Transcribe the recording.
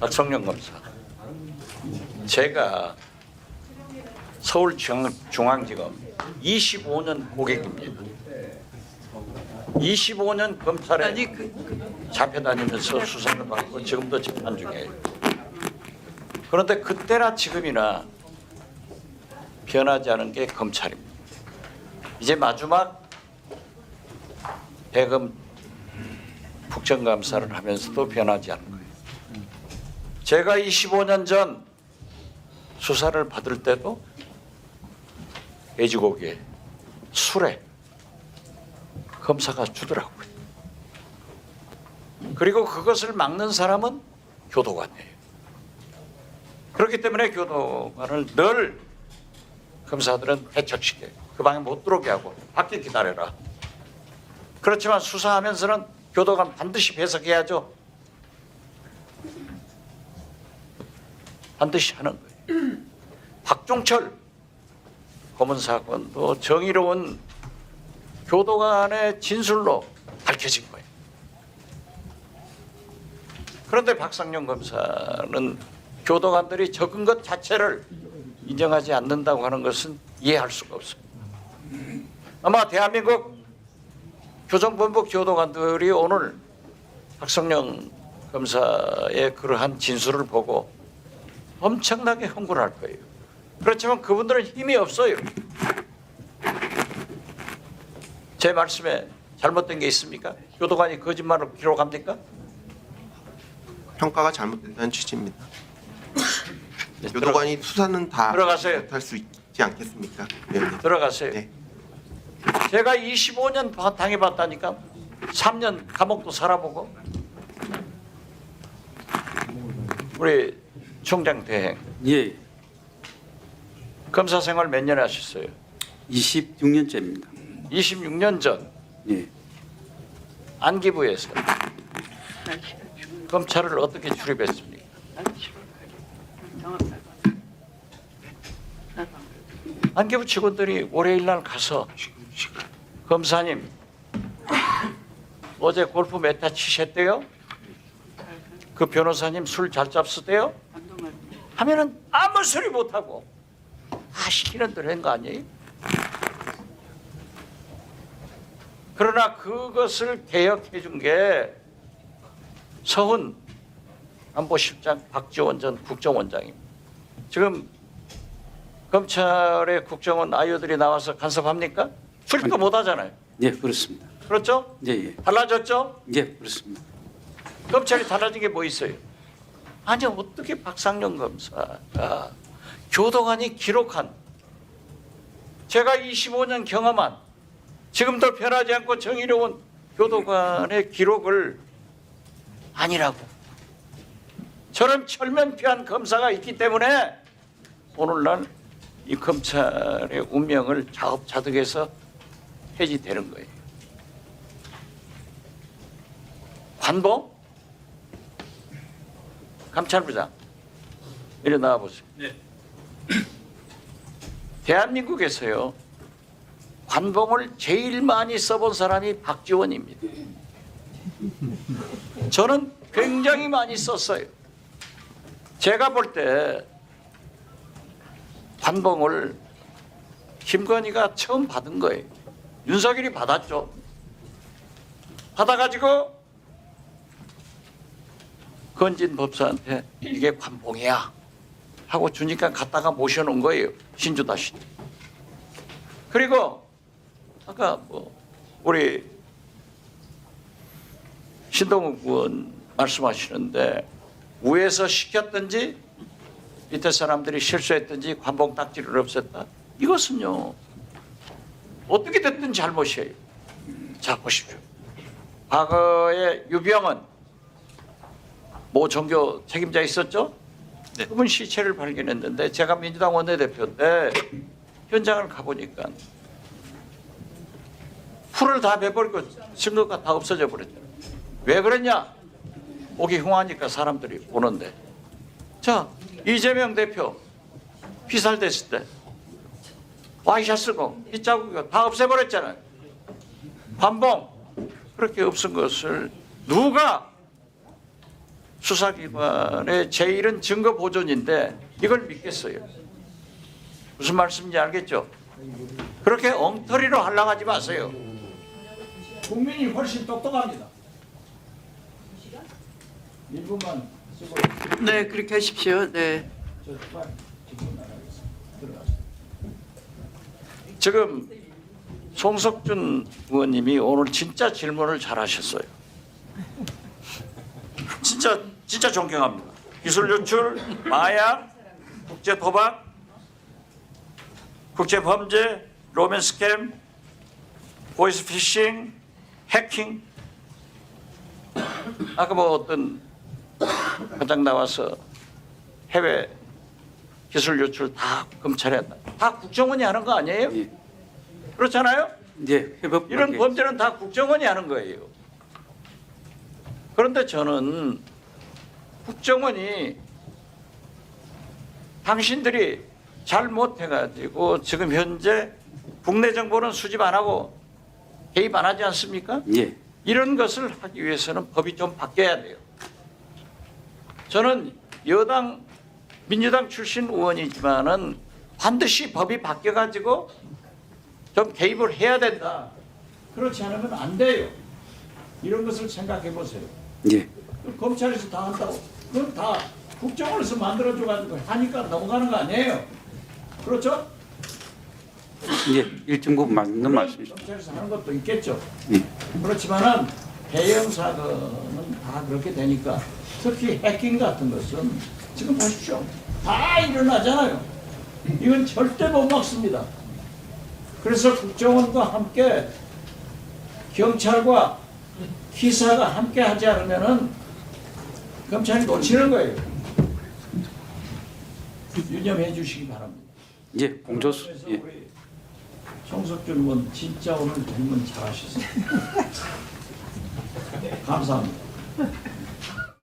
박성령 검사. 제가 서울중앙지검 25년 고객입니다. 25년 검찰에 아니 그, 그 잡혀다니면서 수사를 받고 지금도 재판 중이에요. 그런데 그때나 지금이나 변하지 않은 게 검찰입니다. 이제 마지막 대검 국정감사를 하면서도 변하지 않은 거예요. 제가 25년 전 수사를 받을 때도 돼지고기에 술에 검사가 주더라고요. 그리고 그것을 막는 사람은 교도관이에요. 그렇기 때문에 교도관을 늘 검사들은 해척시켜요. 그 방에 못 들어오게 하고 밖에 기다려라. 그렇지만 수사하면서는 교도관 반드시 배석해야죠. 반드시 하는 거예요. 박종철 고문 사건도 정의로운 교도관의 진술로 밝혀진 거예요. 그런데 박상용 검사는 교도관들이 적은 것 자체를 인정하지 않는다고 하는 것은 이해할 수가 없습니다. 아마 대한민국 교정본부 교도관들이 오늘 박성령 검사의 그러한 진술을 보고 엄청나게 흥분할 거예요. 그렇지만 그분들은 힘이 없어요. 제 말씀에 잘못된 게 있습니까? 교도관이 거짓말을 기록합니까? 평가가 잘못됐다는 취지입니다. 네, 교도관이 수사는 다 들어가세요. 못할 수 있지 않겠습니까? 위원님. 들어가세요. 네. 제가 25년 바- 당해봤다니까 3년 감옥도 살아보고 우리 총장 대행 예, 검사 생활 몇 년 하셨어요? 26년째입니다. 26년 전 예, 안기부에서 검찰을 어떻게 출입했습니까? 안기부 직원들이 월요일 날 가서 검사님 어제 골프 몇타 치셨대요? 그 변호사님 술 잘 잡수대요? 하면은 아무 소리 못하고 다 시키는 대로 한 거 아니에요? 그러나 그것을 개혁해 준 게 서훈 안보실장 박지원 전 국정원장입니다. 지금 검찰의 국정원 아이들이 나와서 간섭합니까? 출입도 못 하잖아요. 예, 그렇습니다. 그렇죠? 예, 예, 달라졌죠? 예, 그렇습니다. 검찰이 달라진 게 뭐 있어요? 아니 어떻게 박상용 검사가 교도관이 기록한 제가 25년 경험한 지금도 변하지 않고 정의로운 교도관의 기록을 아니라고 저런 철면피한 검사가 있기 때문에 오늘날 이 검찰의 운명을 자업자득해서 해지되는 거예요. 관봉? 감찰 부장 이리 나와 보세요. 대한민국에서요 관봉을 제일 많이 써본 사람이 박지원입니다. 저는 굉장히 많이 썼어요. 제가 볼 때 관봉을 김건희가 처음 받은 거예요. 윤석열이 받았죠. 받아가지고 건진 법사한테 이게 관봉이야 하고 주니까 갖다가 모셔놓은 거예요 신주다 씨. 그리고 아까 뭐 우리 신동욱 의원 말씀하시는데 위에서 시켰든지 밑에 사람들이 실수했든지 관봉 딱지를 없앴다. 이것은요 어떻게 됐든 잘못이에요. 자 보십시오. 과거에 유병은 모 종교 책임자 있었죠? 그분 시체를 발견했는데 제가 민주당 원내대표 때 현장을 가보니까 풀을 다 베버리고 증거가 다 없어져 버렸잖아요. 왜 그랬냐? 오기 흉하니까 사람들이 오는데. 자, 이재명 대표 피살됐을 때 와이샷 쓰고 빗자국이 다 없애버렸잖아요. 반봉 그렇게 없은 것을 누가 수사기관의 제일은 증거 보존인데 이걸 믿겠어요. 무슨 말씀인지 알겠죠? 그렇게 엉터리로 하려고 하지 마세요. 국민이 훨씬 똑똑합니다. 1분만 쓰고 네, 그렇게 하십시오. 네. 저 빨리 질문 나가겠습니다. 들어가세요. 지금 송석준 의원님이 오늘 진짜 질문을 잘 하셨어요. 진짜 진짜 존경합니다. 기술 유출, 마약, 국제 도박, 국제 범죄, 로맨 스 캠, 보이스 피싱, 해킹. 아까 뭐 어떤 과장 나와서 해외 기술 유출 다 검찰에 한다. 다 국정원이 하는 거 아니에요? 예. 그렇잖아요? 회법 이런 범죄는 다 국정원이 하는 거예요. 그런데 저는 국정원이 당신들이 잘못해가지고 지금 현재 국내 정보는 수집 안 하고 개입 안 하지 않습니까? 예. 이런 것을 하기 위해서는 법이 좀 바뀌어야 돼요. 저는 여당 민주당 출신 의원이지만은 반드시 법이 바뀌어가지고 좀 개입을 해야 된다. 그렇지 않으면 안 돼요. 이런 것을 생각해 보세요. 예. 검찰에서 다 한다고. 그건 다 국정원에서 만들어줘가지고 하니까 넘어가는 거 아니에요. 그렇죠? 예. 일정 부분 맞는 말씀이십니다. 검찰에서 하는 것도 있겠죠. 예. 그렇지만은 대형 사건은 다 그렇게 되니까 특히 해킹 같은 것은 지금 보십시오. 다 일어나잖아요. 이건 절대 못 막습니다. 그래서 국정원과 함께 경찰과 기사가 함께 하지 않으면은 검찰이 놓치는 거예요. 유념해 주시기 바랍니다. 예. 공조수. 예. 송석준 의원 진짜 오늘 질문 잘하셨어요. 감사합니다.